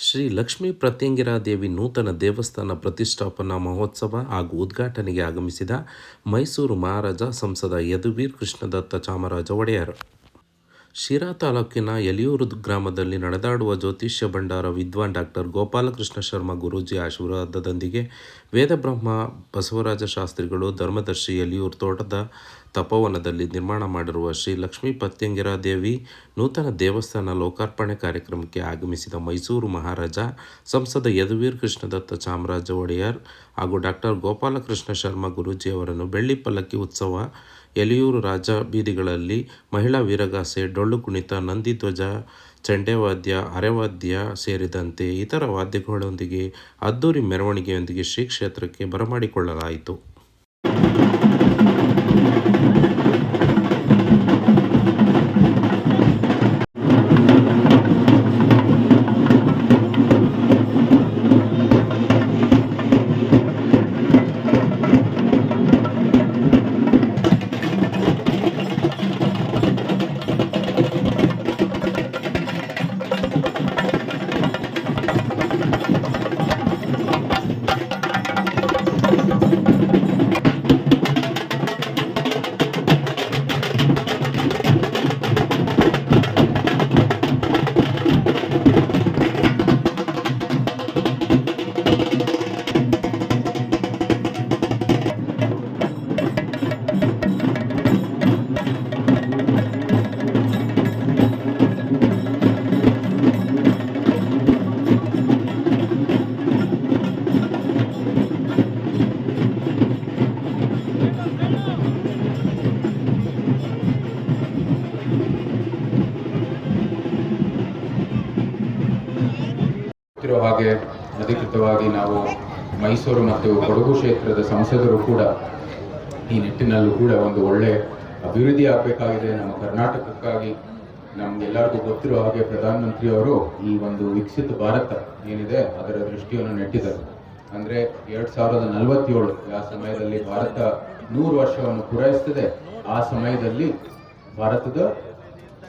ಶ್ರೀ ಲಕ್ಷ್ಮೀ ಪ್ರತ್ಯಂಗಿರಾ ದೇವಿ ನೂತನ ದೇವಸ್ಥಾನ ಪ್ರತಿಷ್ಠಾಪನಾ ಮಹೋತ್ಸವ ಹಾಗೂ ಉದ್ಘಾಟನೆಗೆ ಆಗಮಿಸಿದ ಮೈಸೂರು ಮಹಾರಾಜ ಸಂಸದ ಯದುವೀರ್ ಕೃಷ್ಣದತ್ತ ಚಾಮರಾಜ ಒಡೆಯರ್. ಶಿರಾ ತಾಲೂಕಿನ ಯಲಿಯೂರು ಗ್ರಾಮದಲ್ಲಿ ನಡೆದಾಡುವ ಜ್ಯೋತಿಷ್ಯ ಭಂಡಾರ ವಿದ್ವಾನ್ ಡಾಕ್ಟರ್ ಗೋಪಾಲಕೃಷ್ಣ ಶರ್ಮ ಗುರೂಜಿ ಆಶೀರ್ವಾದದೊಂದಿಗೆ ವೇದಬ್ರಹ್ಮ ಬಸವರಾಜ ಶಾಸ್ತ್ರಿಗಳು ಧರ್ಮದರ್ಶಿ ಯಲಿಯೂರು ತೋಟದ ತಪೋವನದಲ್ಲಿ ನಿರ್ಮಾಣ ಮಾಡಿರುವ ಶ್ರೀ ಲಕ್ಷ್ಮೀ ಪತ್ಯಂಗಿರಾ ದೇವಿ ನೂತನ ದೇವಸ್ಥಾನ ಲೋಕಾರ್ಪಣೆ ಕಾರ್ಯಕ್ರಮಕ್ಕೆ ಆಗಮಿಸಿದ ಮೈಸೂರು ಮಹಾರಾಜ, ಸಂಸದ ಯದುವೀರ್ ಕೃಷ್ಣದತ್ತ ಚಾಮರಾಜ ಒಡೆಯರ್ ಹಾಗೂ ಡಾಕ್ಟರ್ ಗೋಪಾಲಕೃಷ್ಣ ಶರ್ಮ ಗುರೂಜಿಯವರನ್ನು ಬೆಳ್ಳಿ ಪಲ್ಲಕ್ಕಿ ಉತ್ಸವ, ಎಲಿಯೂರು ರಾಜ ಬೀದಿಗಳಲ್ಲಿ ಮಹಿಳಾ ವೀರಗಾಸೆ, ಡೊಳ್ಳು ಕುಣಿತ ನಂದಿಧ್ವಜ ಚಂಡೆವಾದ್ಯ, ಅರೆವಾದ್ಯ ಸೇರಿದಂತೆ ಇತರ ವಾದ್ಯಗಳೊಂದಿಗೆ ಅದ್ದೂರಿ ಮೆರವಣಿಗೆಯೊಂದಿಗೆ ಶ್ರೀ ಕ್ಷೇತ್ರಕ್ಕೆ ಬರಮಾಡಿಕೊಳ್ಳಲಾಯಿತು. Thank you. ಹಾಗೆ ಅಧಿಕೃತವಾಗಿ ನಾವು ಮೈಸೂರು ಮತ್ತು ಕೊಡಗು ಕ್ಷೇತ್ರದ ಸಂಸದರು ಕೂಡ ಈ ನಿಟ್ಟಿನಲ್ಲೂ ಕೂಡ ಒಂದು ಒಳ್ಳೆ ಅಭಿವೃದ್ಧಿ ಆಗಬೇಕಾಗಿದೆ. ನಮ್ಮ ಕರ್ನಾಟಕಕ್ಕಾಗಿ ನಮ್ಗೆಲ್ಲರಿಗೂ ಗೊತ್ತಿರೋ ಹಾಗೆ ಪ್ರಧಾನಮಂತ್ರಿಯವರು ಈ ಒಂದು ವಿಕಸಿತ ಭಾರತ ಏನಿದೆ ಅದರ ದೃಷ್ಟಿಯನ್ನು ನೆಟ್ಟಿದ್ದಾರೆ. ಅಂದ್ರೆ ಎರಡ್ ಸಾವಿರದ ನಲವತ್ತೇಳು ಆ ಸಮಯದಲ್ಲಿ ಭಾರತ ನೂರು ವರ್ಷವನ್ನು ಪೂರೈಸ್ತದೆ ಆ ಸಮಯದಲ್ಲಿ ಭಾರತದ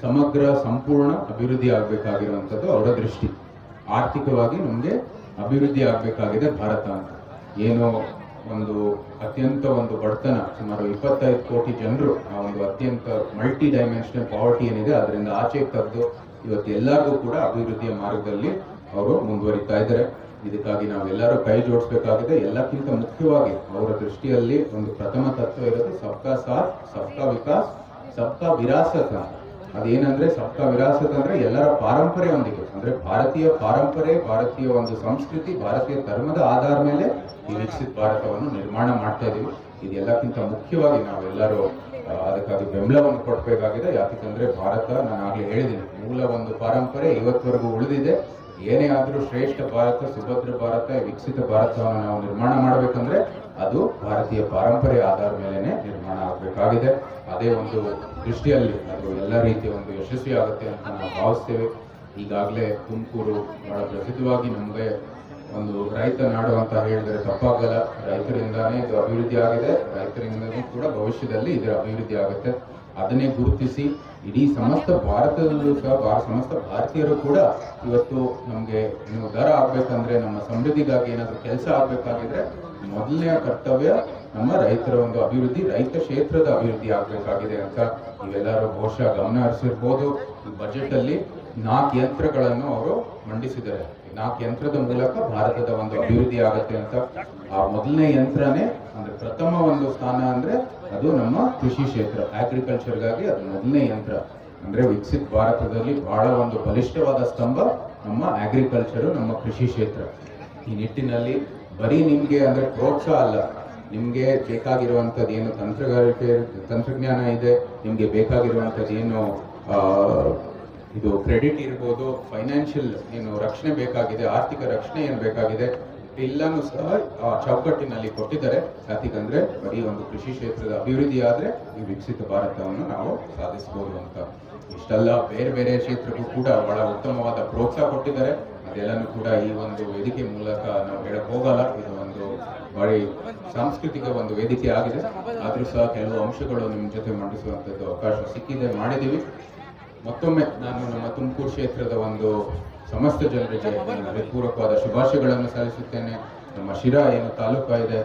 ಸಮಗ್ರ, ಸಂಪೂರ್ಣ ಅಭಿವೃದ್ಧಿ ಆಗಬೇಕಾಗಿರುವಂಥದ್ದು ಅವರ ದೃಷ್ಟಿ. ಆರ್ಥಿಕವಾಗಿ ನಮಗೆ ಅಭಿವೃದ್ಧಿ ಆಗಬೇಕಾಗಿದೆ ಭಾರತ ಅಂತ. ಏನೋ ಒಂದು ಅತ್ಯಂತ ಒಂದು ಬಡತನ, ಸುಮಾರು ಇಪ್ಪತ್ತೈದು ಕೋಟಿ ಜನರು ಆ ಒಂದು ಅತ್ಯಂತ ಮಲ್ಟಿ ಡೈಮೆನ್ಷನಲ್ ಪಾವರ್ಟಿ ಏನಿದೆ, ಅದರಿಂದ ಆಚೆ ತೆಗೆದು ಇವತ್ತು ಎಲ್ಲರಿಗೂ ಕೂಡ ಅಭಿವೃದ್ಧಿಯ ಮಾರ್ಗದಲ್ಲಿ ಅವರು ಮುಂದುವರಿತಾ ಇದ್ದಾರೆ. ಇದಕ್ಕಾಗಿ ನಾವೆಲ್ಲರೂ ಕೈ ಜೋಡಿಸಬೇಕಾಗಿದೆ. ಎಲ್ಲಕ್ಕಿಂತ ಮುಖ್ಯವಾಗಿ ಅವರ ದೃಷ್ಟಿಯಲ್ಲಿ ಒಂದು ಪ್ರಥಮ ತತ್ವ ಇರೋದು ಸಬ್ಕಾ ಸಾಥ್, ಸಬ್ಕಾ ವಿಕಾಸ್, ಸಬ್ಕಾ ವಿರಾಸತ್ ಅಂತ. ಅದೇನಂದ್ರೆ ಸಪ್ತ ವಿರಾಸತ್ ಅಂದ್ರೆ ಎಲ್ಲರ ಪಾರಂಪರೆಯೊಂದಿಗೆ ಅಂದ್ರೆ ಭಾರತೀಯ ಪಾರಂಪರೆ, ಭಾರತೀಯ ಒಂದು ಸಂಸ್ಕೃತಿ, ಭಾರತೀಯ ಧರ್ಮದ ಆಧಾರ ಮೇಲೆ ಈ ವಿಕಸಿತ ಭಾರತವನ್ನು ನಿರ್ಮಾಣ ಮಾಡ್ತಾ ಇದೀವಿ. ಇದೆಲ್ಲಕ್ಕಿಂತ ಮುಖ್ಯವಾಗಿ ನಾವೆಲ್ಲರೂ ಅದಕ್ಕಾಗಿ ಬೆಂಬಲವನ್ನು ಕೊಡಬೇಕಾಗಿದೆ. ಯಾಕಂದ್ರೆ ಭಾರತ, ನಾನು ಆಗ್ಲೇ ಹೇಳಿದ್ದೀನಿ, ಮೂಲ ಒಂದು ಪಾರಂಪರೆ ಇವತ್ತವರೆಗೂ ಉಳಿದಿದೆ. ಏನೇ ಆದರೂ ಶ್ರೇಷ್ಠ ಭಾರತ, ಸುಭದ್ರ ಭಾರತ, ವಿಕಸಿತ ಭಾರತವನ್ನು ನಾವು ನಿರ್ಮಾಣ ಮಾಡಬೇಕಂದ್ರೆ ಅದು ಭಾರತೀಯ ಪಾರಂಪರೆ ಆಧಾರ ಮೇಲೆನೆ ನಿರ್ಮಾಣ ಆಗಬೇಕಾಗಿದೆ ಅದೇ ಒಂದು ದೃಷ್ಟಿಯಲ್ಲಿ ಅದು ಎಲ್ಲ ರೀತಿಯ ಒಂದು ಯಶಸ್ವಿ ಆಗುತ್ತೆ ಅಂತ ನಾವು ಭಾವಿಸ್ತೇವೆ. ಈಗಾಗಲೇ ತುಮಕೂರು ಬಹಳ ಪ್ರಸಿದ್ಧವಾಗಿ ನಮಗೆ ಒಂದು ರೈತ ನಾಡು ಅಂತ ಹೇಳಿದರೆ ತಪ್ಪಾಗಲ್ಲ. ರೈತರಿಂದಾನೇ ಇದು ಅಭಿವೃದ್ಧಿ ಆಗಿದೆ. ರೈತರಿಂದನೂ ಕೂಡ ಭವಿಷ್ಯದಲ್ಲಿ ಇದರ ಅಭಿವೃದ್ಧಿ ಆಗುತ್ತೆ. ಅದನ್ನೇ ಗುರುತಿಸಿ ಇಡೀ ಸಮಸ್ತ ಭಾರತದಲ್ಲೂ ಸಹ ಸಮಸ್ತ ಭಾರತೀಯರು ಕೂಡ ಇವತ್ತು ನಮಗೆ ನೀವು ದರ ಆಗ್ಬೇಕಂದ್ರೆ, ನಮ್ಮ ಸಮೃದ್ಧಿಗಾಗಿ ಏನಾದರೂ ಕೆಲಸ ಆಗ್ಬೇಕಾಗಿದ್ರೆ ಮೊದಲನೇ ಕರ್ತವ್ಯ ನಮ್ಮ ರೈತರ ಒಂದು ಅಭಿವೃದ್ಧಿ, ರೈತ ಕ್ಷೇತ್ರದ ಅಭಿವೃದ್ಧಿ ಆಗ್ಬೇಕಾಗಿದೆ ಅಂತ ನೀವೆಲ್ಲರೂ ಬಹುಶಃ ಗಮನ ಹರಿಸಿರ್ಬೋದು. ಈ ಬಜೆಟ್ ಅಲ್ಲಿ ನಾಲ್ಕು ಯಂತ್ರಗಳನ್ನು ಅವರು ಮಂಡಿಸಿದ್ದಾರೆ. ನಾಲ್ಕು ಯಂತ್ರದ ಮೂಲಕ ಭಾರತದ ಒಂದು ಅಭಿವೃದ್ಧಿ ಆಗುತ್ತೆ ಅಂತ ಆ ಮೊದಲನೇ ಯಂತ್ರನೇ ಅಂದ್ರೆ ಪ್ರಥಮ ಒಂದು ಸ್ಥಾನ ಅಂದ್ರೆ ಅದು ನಮ್ಮ ಕೃಷಿ ಕ್ಷೇತ್ರ. ಅಗ್ರಿಕಲ್ಚರ್ಗಾಗಿ ಅದು ಮೊದಲನೇ ಯಂತ್ರ. ಅಂದ್ರೆ ವಿಕಸಿತ ಭಾರತದಲ್ಲಿ ಬಹಳ ಒಂದು ಬಲಿಷ್ಠವಾದ ಸ್ತಂಭ ನಮ್ಮ ಅಗ್ರಿಕಲ್ಚರ್ ನಮ್ಮ ಕೃಷಿ ಕ್ಷೇತ್ರ. ಈ ನಿಟ್ಟಿನಲ್ಲಿ ಬರೀ ನಿಮ್ಗೆ ಅಂದ್ರೆ ಪ್ರೋತ್ಸಾಹ ಅಲ್ಲ. ನಿಮ್ಗೆ ಬೇಕಾಗಿರುವಂಥದ್ದು ಏನು ತಂತ್ರಗಾರಿಕೆ, ತಂತ್ರಜ್ಞಾನ ಇದೆ. ನಿಮ್ಗೆ ಬೇಕಾಗಿರುವಂಥದ್ದು ಏನು ಇದು ಕ್ರೆಡಿಟ್ ಇರ್ಬೋದು, ಫೈನಾನ್ಷಿಯಲ್ ಏನು ರಕ್ಷಣೆ ಬೇಕಾಗಿದೆ, ಆರ್ಥಿಕ ರಕ್ಷಣೆ ಏನು ಬೇಕಾಗಿದೆ ಎಲ್ಲಾನು ಸಹ ಆ ಚೌಕಟ್ಟಿನಲ್ಲಿ ಕೊಟ್ಟಿದ್ದಾರೆ. ಯಾಕಂದ್ರೆ ಬರೀ ಒಂದು ಕೃಷಿ ಕ್ಷೇತ್ರದ ಅಭಿವೃದ್ಧಿ ಆದ್ರೆ ಈ ವಿಕಸಿತ ಭಾರತವನ್ನು ನಾವು ಸಾಧಿಸಬಹುದು ಅಂತ. ಇಷ್ಟೆಲ್ಲ, ಬೇರೆ ಬೇರೆ ಕ್ಷೇತ್ರಕ್ಕೂ ಕೂಡ ಬಹಳ ಉತ್ತಮವಾದ ಪ್ರೋತ್ಸಾಹ ಕೊಟ್ಟಿದ್ದಾರೆ. ಅದೆಲ್ಲನೂ ಕೂಡ ಈ ಒಂದು ವೇದಿಕೆ ಮೂಲಕ ನಾವು ಹೇಳಕ್ ಹೋಗಲ್ಲ. ಇದು ಒಂದು ಬಹಳ ಸಾಂಸ್ಕೃತಿಕ ಒಂದು ವೇದಿಕೆ ಆಗಿದೆ. ಆದ್ರೂ ಸಹ ಕೆಲವು ಅಂಶಗಳು ನಿಮ್ಮ ಜೊತೆ ಮಂಡಿಸುವಂತದ್ದು ಅವಕಾಶ ಸಿಕ್ಕಿದೆ ಮಾಡಿದೀವಿ ಮತ್ತೊಮ್ಮೆ ನಾನು ನಮ್ಮ ತುಮಕೂರು ಕ್ಷೇತ್ರದ ಒಂದು ಸಮಸ್ತ ಜನರಿಗೆ ಹೃತ್ಪೂರ್ವಕವಾದ ಶುಭಾಶಯಗಳನ್ನು ಸಲ್ಲಿಸುತ್ತೇನೆ. ನಮ್ಮ ಶಿರಾ ಏನು ತಾಲೂಕು ಇದೆ,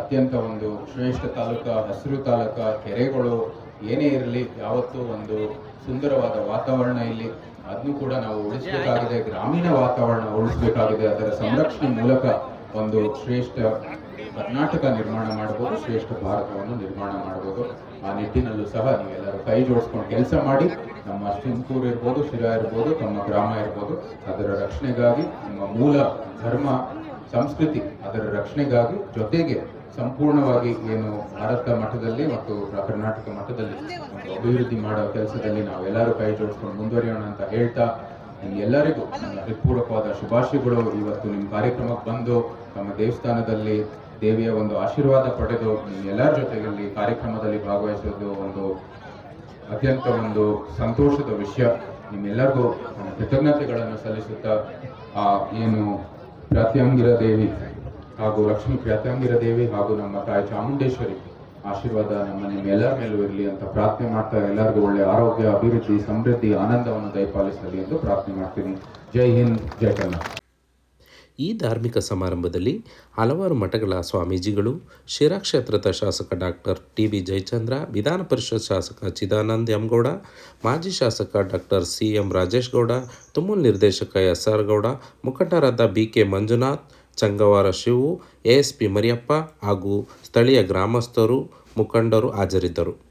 ಅತ್ಯಂತ ಒಂದು ಶ್ರೇಷ್ಠ ತಾಲೂಕ, ಹಸಿರು ತಾಲೂಕ, ಕೆರೆಗಳು ಏನೇ ಇರಲಿ, ಯಾವತ್ತೂ ಒಂದು ಸುಂದರವಾದ ವಾತಾವರಣ ಇಲ್ಲಿ. ಅದನ್ನು ಕೂಡ ನಾವು ಉಳಿಸಬೇಕಾಗಿದೆ, ಗ್ರಾಮೀಣ ವಾತಾವರಣ ಉಳಿಸಬೇಕಾಗಿದೆ, ಅದರ ಸಂರಕ್ಷಣೆ ಮೂಲಕ ಒಂದು ಶ್ರೇಷ್ಠ ಕರ್ನಾಟಕ ನಿರ್ಮಾಣ ಮಾಡಬಹುದು ಶ್ರೇಷ್ಠ ಭಾರತವನ್ನು ನಿರ್ಮಾಣ ಮಾಡಬಹುದು ಆ ನಿಟ್ಟಿನಲ್ಲೂ ಸಹ ನೀವೆಲ್ಲರೂ ಕೈ ಜೋಡಿಸ್ಕೊಂಡು ಕೆಲಸ ಮಾಡಿ. ನಮ್ಮ ತುಮಕೂರು ಇರ್ಬೋದು, ಶಿರಾ ಇರ್ಬೋದು, ತಮ್ಮ ಗ್ರಾಮ ಇರ್ಬೋದು, ಅದರ ರಕ್ಷಣೆಗಾಗಿ, ನಮ್ಮ ಮೂಲ ಧರ್ಮ, ಸಂಸ್ಕೃತಿ ಅದರ ರಕ್ಷಣೆಗಾಗಿ ಜೊತೆಗೆ ಸಂಪೂರ್ಣವಾಗಿ ಏನು ಭಾರತ ಮಟ್ಟದಲ್ಲಿ ಮತ್ತು ಕರ್ನಾಟಕ ಮಟ್ಟದಲ್ಲಿ ಅಭಿವೃದ್ಧಿ ಮಾಡೋ ಕೆಲಸದಲ್ಲಿ ನಾವೆಲ್ಲರೂ ಕೈ ಜೋಡಿಸ್ಕೊಂಡು ಮುಂದುವರಿಯೋಣ ಅಂತ ಹೇಳ್ತಾ ಎಲ್ಲರಿಗೂ ನನ್ನ ಹೃತ್ಪೂರ್ವಕವಾದ ಶುಭಾಶಯಗಳು. ಇವತ್ತು ನಿಮ್ಮ ಕಾರ್ಯಕ್ರಮಕ್ಕೆ ಬಂದು ನಮ್ಮ ದೇವಸ್ಥಾನದಲ್ಲಿ ದೇವಿಯ ಒಂದು ಆಶೀರ್ವಾದ ಪಡೆದು ಎಲ್ಲರ ಜೊತೆಯಲ್ಲಿ ಕಾರ್ಯಕ್ರಮದಲ್ಲಿ ಭಾಗವಹಿಸೋದು ಒಂದು ಅತ್ಯಂತ ಒಂದು ಸಂತೋಷದ ವಿಷಯ. ನಿಮ್ಮೆಲ್ಲರಿಗೂ ಕೃತಜ್ಞತೆಗಳನ್ನು ಸಲ್ಲಿಸುತ್ತಾ, ಆ ಏನು ಪ್ರತ್ಯಂಗಿರ ದೇವಿ ಹಾಗೂ ಲಕ್ಷ್ಮೀ ಪ್ರತ್ಯಂಗಿರ ದೇವಿ ಹಾಗೂ ನಮ್ಮ ತಾಯಿ ಚಾಮುಂಡೇಶ್ವರಿ ಆಶೀರ್ವಾದ ನಮ್ಮ ನಿಮ್ಮೆಲ್ಲರ ಮೇಲೂ ಇರಲಿ ಅಂತ ಪ್ರಾರ್ಥನೆ ಮಾಡ್ತಾ ಎಲ್ಲರಿಗೂ ಒಳ್ಳೆ ಆರೋಗ್ಯ, ಅಭಿವೃದ್ಧಿ, ಸಮೃದ್ಧಿ, ಆನಂದವನ್ನು ದಯಪಾಲಿಸಲಿ ಎಂದು ಪ್ರಾರ್ಥನೆ ಮಾಡ್ತೀನಿ. ಜೈ ಹಿಂದ್, ಜೈ ಕರ್ನಾಟಕ. ಈ ಧಾರ್ಮಿಕ ಸಮಾರಂಭದಲ್ಲಿ ಹಲವಾರು ಮಠಗಳ ಸ್ವಾಮೀಜಿಗಳು, ಶಿರಾ ಕ್ಷೇತ್ರದ ಶಾಸಕ ಡಾಕ್ಟರ್ ಟಿ ವಿ ಜಯಚಂದ್ರ, ವಿಧಾನ ಪರಿಷತ್ ಶಾಸಕ ಚಿದಾನಂದ ಎಂಗೌಡ ಮಾಜಿ ಶಾಸಕ doctor C M Rajesh Gowda, Tumul ನಿರ್ದೇಶಕ ಎಸ್ ಆರ್ ಗೌಡ, ಮುಖಂಡರಾದ B K Manjunath Changavara Shivu A S P Mariyappa ಹಾಗೂ ಸ್ಥಳೀಯ ಗ್ರಾಮಸ್ಥರು ಮುಖಂಡರು ಹಾಜರಿದ್ದರು.